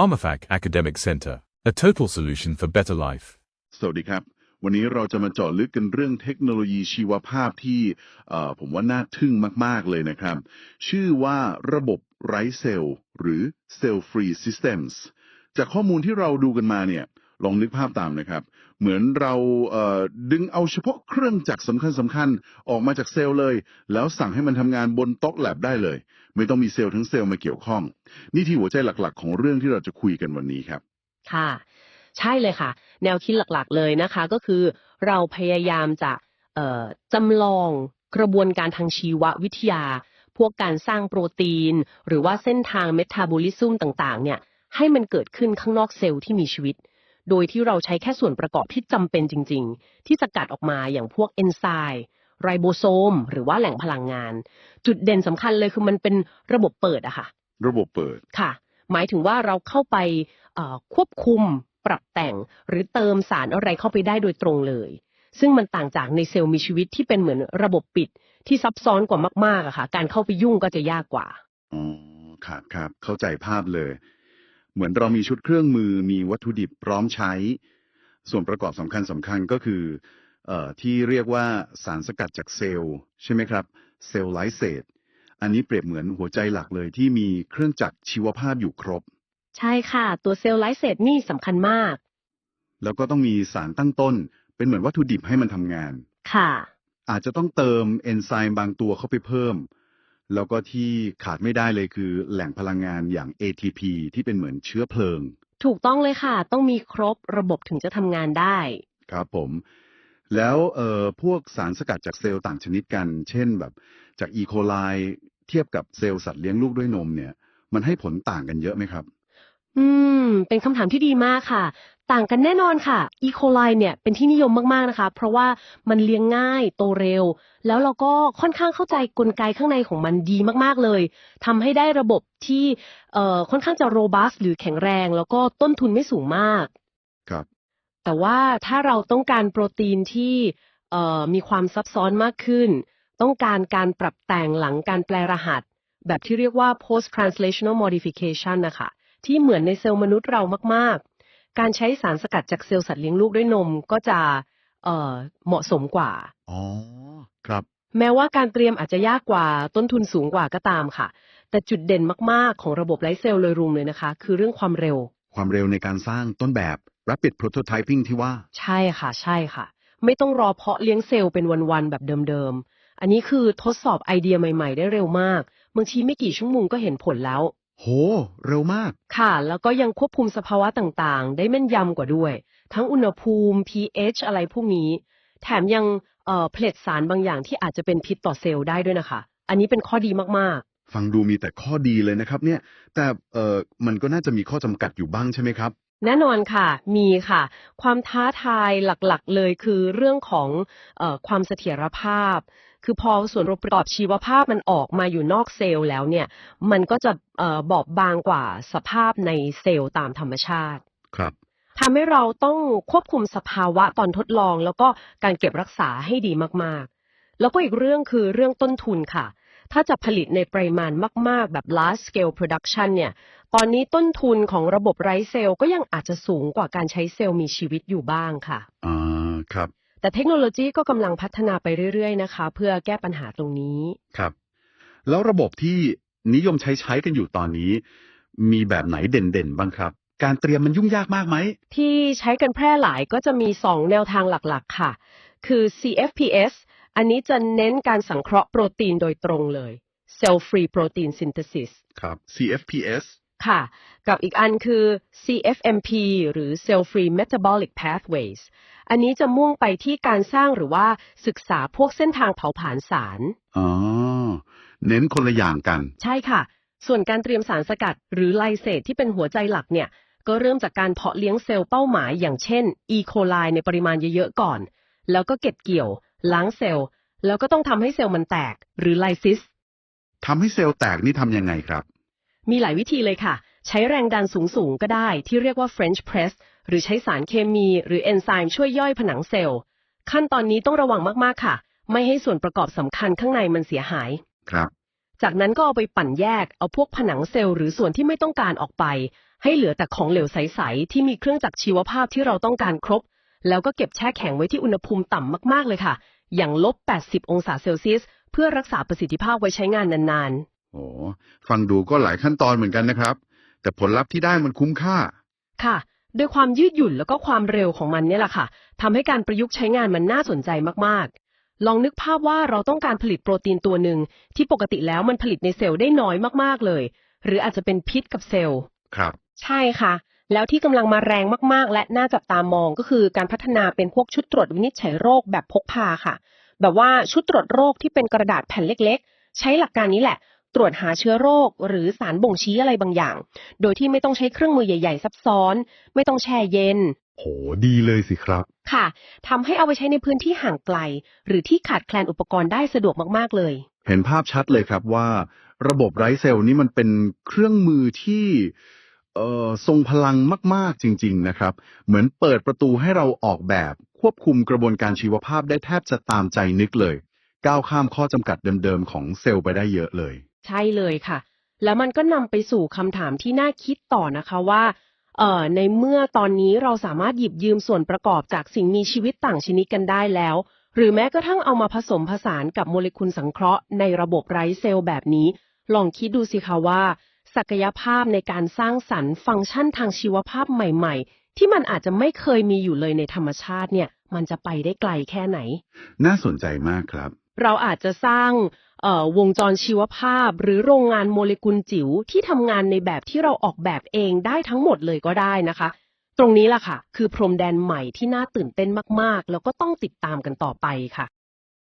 PharmaFac Academic Center, a total solution for better life. สวัสดีครับ วันนี้เราจะมาเจาะลึกกันเรื่องเทคโนโลยีชีวภาพที่เอ่อผมว่าน่าทึ่งมาก ๆ เลยนะครับ ชื่อว่าระบบไร้เซลล์หรือ Cell Free Systems จากข้อมูลที่เราดูกันมาเนี่ย ลองนึกภาพตามนะครับ เหมือนเราเดึงเอาเฉพาะเครื่องจักรสำคัญสำคัญๆออกมาจากเซลล์เลย แล้วสั่งให้มันทำงานบนโต๊ะแลบได้เลย ไม่ต้องมีเซลล์ทั้งเซลล์มาเกี่ยวข้อง นี่ที่หัวใจหลักๆ ของเรื่องที่เราจะคุยกันวันนี้ครับ ค่ะ ใช่เลยค่ะ แนวคิดหลักๆเลยนะคะ ก็คือเราพยายามจะจำลองกระบวนการทางชีววิทยา พวกการสร้างโปรตีน หรือว่าเส้นทางเมตาบอลิซึมต่างๆ เนี่ยให้มันเกิดขึ้นข้างนอกเซลล์ที่มีชีวิต โดยที่เราใช้แค่ส่วนประกอบที่จำเป็นจริง ๆ ที่สกัดออกมาอย่างพวกเอนไซม์ไรโบโซม หรือว่าแหล่งพลังงาน จุดเด่นสำคัญเลยคือมันเป็นระบบเปิดอะค่ะ ระบบเปิดค่ะ หมายถึงว่าเราเข้าไปเอ่อควบคุมปรับแต่ง หรือเติมสารอะไรเข้าไปได้โดยตรงเลย ซึ่งมันต่างจากในเซลล์มีชีวิตที่เป็นเหมือนระบบปิดที่ซับซ้อนกว่ามากๆอะค่ะ การเข้าไปยุ่งก็จะยากกว่าอ๋อครับครับเข้าใจภาพเลย เหมือนเรามีชุดเครื่องมือมีวัตถุดิบพร้อมใช้ ส่วนประกอบสำคัญสำคัญก็คือเอ่อที่เรียกว่าสารสกัดจากเซลล์ใช่ไหมครับ เซลล์ไลเซตอันนี้เปรียบเหมือนหัวใจหลักเลยที่มีเครื่องจักรชีวภาพอยู่ครบ ใช่ค่ะ ตัวเซลล์ไลเซตนี่สำคัญมาก แล้วก็ต้องมีสารตั้งต้น เป็นเหมือนวัตถุดิบให้มันทำงาน ค่ะ อาจจะต้องเติมเอนไซม์บางตัวเข้าไปเพิ่ม แล้วก็ที่ขาดไม่ได้เลยคือแหล่งพลังงานอย่าง ATP ที่เป็นเหมือนเชื้อเพลิง ถูกต้องเลยค่ะ ต้องมีครบระบบถึงจะทำงานได้ ครับผม แล้วเอ่อพวกสารสกัดจากเซลล์ต่างชนิดกัน เช่นแบบจากอีโคไลเทียบกับเซลล์สัตว์เลี้ยงลูกด้วยนมเนี่ย มันให้ผลต่างกันเยอะไหมครับ อืม เป็นคำถามที่ดีมากค่ะ ต่างกันแน่นอนค่ะอีโคไลเนี่ยเป็นที่นิยมมากๆนะคะ เพราะว่ามันเลี้ยงง่ายโตเร็ว แล้วเราก็ค่อนข้างเข้าใจกลไกข้างในของมันดีมากๆเลยทำให้ได้ระบบที่เอ่อค่อนข้างจะโรบัสหรือแข็งแรง แล้วก็ต้นทุนไม่สูงมาก ครับ แต่ว่าถ้าเราต้องการโปรตีนที่เอ่อมีความซับซ้อนมากขึ้น ต้องการการปรับแต่งหลังการแปลรหัส แบบที่เรียกว่า post translational modification นะคะที่เหมือนในเซลล์มนุษย์เรามากๆ การใช้สารสกัดจากเซลล์สัตว์เลี้ยงลูกด้วยนมก็จะเอ่อเหมาะสมกว่า อ๋อ ครับ แม้ว่าการเตรียมอาจจะยากกว่าต้นทุนสูงกว่าก็ตามค่ะ แต่จุดเด่นมากๆ ของระบบไลฟ์เซลล์โดยรวมเลยนะคะ คือเรื่องความเร็ว ความเร็วในการสร้างต้นแบบ rapid prototyping ที่ว่า ใช่ค่ะ ใช่ค่ะ ไม่ต้องรอเพาะเลี้ยงเซลล์เป็นวันๆแบบเดิมๆ อันนี้คือทดสอบไอเดียใหม่ ๆ ได้เร็วมาก บางทีไม่กี่ชั่วโมงก็เห็นผลแล้ว โห เร็วมาก ค่ะ แล้วก็ยังควบคุมสภาวะต่างๆ ได้แม่นยำกว่าด้วย ทั้งอุณหภูมิ pH อะไรพวกนี้ แถมยังเอ่อผลิตสารบางอย่างที่อาจจะเป็นพิษต่อเซลล์ได้ด้วยนะคะ อันนี้เป็นข้อดีมากฟังดูมีแต่ข้อดีเลยนะครับเนี่ย แต่เอ่อมันก็น่าจะมีข้อจำกัดอยู่บ้างใช่ไหมครับ ๆ แน่นอนค่ะ มีค่ะ ความท้าทายหลักๆ เลยคือเรื่องของเออความเสถียรภาพ คือพอส่วนประกอบชีวภาพมันออกมาอยู่นอกเซลล์แล้วเนี่ย มันก็จะเออบอบบางกว่าสภาพในเซลล์ตามธรรมชาติ ครับทำให้เราต้องควบคุมสภาวะตอนทดลอง แล้วก็การเก็บรักษาให้ดีมากๆ แล้วก็อีกเรื่องคือเรื่องต้นทุนค่ะ ถ้าจะผลิตในปริมาณมาก ๆ แบบ large scale production เนี่ย ตอนนี้ต้นทุนของระบบไร้เซลล์ก็ยังอาจจะสูงกว่าการใช้เซลล์มีชีวิตอยู่บ้างค่ะ อ่า ครับ แต่เทคโนโลยีก็กำลังพัฒนาไปเรื่อยๆนะคะ เพื่อแก้ปัญหาตรงนี้ ครับ แล้วระบบที่นิยมใช้ใช้กันอยู่ตอนนี้ มีแบบไหนเด่นๆบ้างครับ การเตรียมมันยุ่งยากมากไหม ที่ใช้กันแพร่หลายก็จะมี 2 แนวทางหลักๆ ค่ะ คือ CFPS อันนี้จะเน้นการสังเคราะห์โปรตีนโดยตรงเลย Cell Free Protein Synthesis ครับ CFPS ค่ะ กับอีกอันคือ CFMP หรือ Cell Free Metabolic Pathways อันนี้จะมุ่งไปที่การสร้างหรือว่าศึกษาพวกเส้นทางเผาผลาญสาร อ๋อ เน้นคนละอย่างกัน ใช่ค่ะ ส่วนการเตรียมสารสกัด หรือไลเซตที่เป็นหัวใจหลักเนี่ย ก็เริ่มจากการเพาะเลี้ยงเซลล์เป้าหมายอย่างเช่น E. coli ในปริมาณเยอะๆก่อน แล้วก็เก็บเกี่ยว ล้างเซลล์ แล้วก็ต้องทำให้เซลล์มันแตก หรือไลซิสทำให้เซลล์แตกนี่ทำยังไงครับ มีหลายวิธีเลยค่ะ ใช้แรงดันสูงๆ ก็ได้ที่เรียกว่า French press หรือใช้สารเคมีหรือเอนไซม์ช่วยย่อยผนังเซลล์ ขั้นตอนนี้ต้องระวังมากๆค่ะ ไม่ให้ส่วนประกอบสำคัญข้างในมันเสียหาย ครับ จากนั้นก็เอาไปปั่นแยก เอาพวกผนังเซลล์หรือส่วนที่ไม่ต้องการออกไป ให้เหลือแต่ของเหลวใสๆที่มีเครื่องจักรชีวภาพที่เราต้องการครบ แล้วก็เก็บแช่แข็งไว้ที่อุณหภูมิต่ำมากๆเลยค่ะ อย่างลบ 80 องศาเซลเซียส เพื่อรักษาประสิทธิภาพไว้ใช้งานนานๆ โอ้ฟังดูก็หลายขั้นตอนเหมือนกันนะครับ แต่ผลลัพธ์ที่ได้มันคุ้มค่า ค่ะ ด้วยความยืดหยุ่นแล้วก็ความเร็วของมันเนี่ยแหละค่ะทำให้การประยุกต์ใช้งานมันน่าสนใจมากๆ ลองนึกภาพว่าเราต้องการผลิตโปรตีนตัวหนึ่งที่ปกติแล้วมันผลิตในเซลล์ได้น้อยมากๆเลย หรืออาจจะเป็นพิษกับเซลล์ ครับ ใช่ค่ะ แล้วที่กำลังมาแรงมากๆ และน่าจับตามองก็คือการพัฒนาเป็นพวกชุดตรวจวินิจฉัยโรคแบบพกพาค่ะ แบบว่าชุดตรวจโรคที่เป็นกระดาษแผ่นเล็ก ๆ ใช้หลักการนี้แหละ ตรวจหาเชื้อโรค หรือสารบ่งชี้อะไรบางอย่าง โดยที่ไม่ต้องใช้เครื่องมือใหญ่ ๆ ซับซ้อน ไม่ต้องแช่เย็น โหดีเลยสิครับ ค่ะทำให้เอาไปใช้ในพื้นที่ห่างไกล หรือที่ขาดแคลนอุปกรณ์ได้สะดวกมากๆเลย เห็นภาพชัดเลยครับว่า ระบบไร้เซลล์นี่มันเป็นเครื่องมือที่เอ่อทรงพลังมาก ๆ จริง ๆ นะครับ เหมือนเปิดประตูให้เราออกแบบ ควบคุมกระบวนการชีวภาพได้แทบจะตามใจนึกเลย ก้าวข้ามข้อจำกัดเดิม ๆ ของเซลล์ไปได้เยอะเลย ใช่เลยค่ะ แล้วมันก็นำไปสู่คำถามที่น่าคิดต่อนะคะว่าเอ่อในเมื่อตอนนี้เราสามารถหยิบยืมส่วนประกอบจากสิ่งมีชีวิตต่างชนิดกันได้แล้ว หรือแม้กระทั่งเอามาผสมผสานกับโมเลกุลสังเคราะห์ในระบบไร้เซลล์แบบนี้ ลองคิดดูสิคะว่า ศักยภาพในการสร้างสรรค์ฟังก์ชันทางชีวภาพใหม่ๆ ที่มันอาจจะไม่เคยมีอยู่เลยในธรรมชาติเนี่ย มันจะไปได้ไกลแค่ไหน น่าสนใจมากครับ เราอาจจะสร้างเอ่อ วงจรชีวภาพ หรือโรงงานโมเลกุลจิ๋วที่ทำงานในแบบที่เราออกแบบเองได้ทั้งหมดเลยก็ได้นะคะ ตรงนี้ล่ะค่ะ คือพรมแดนใหม่ที่น่าตื่นเต้นมากๆ แล้วก็ต้องติดตามกันต่อไปค่ะ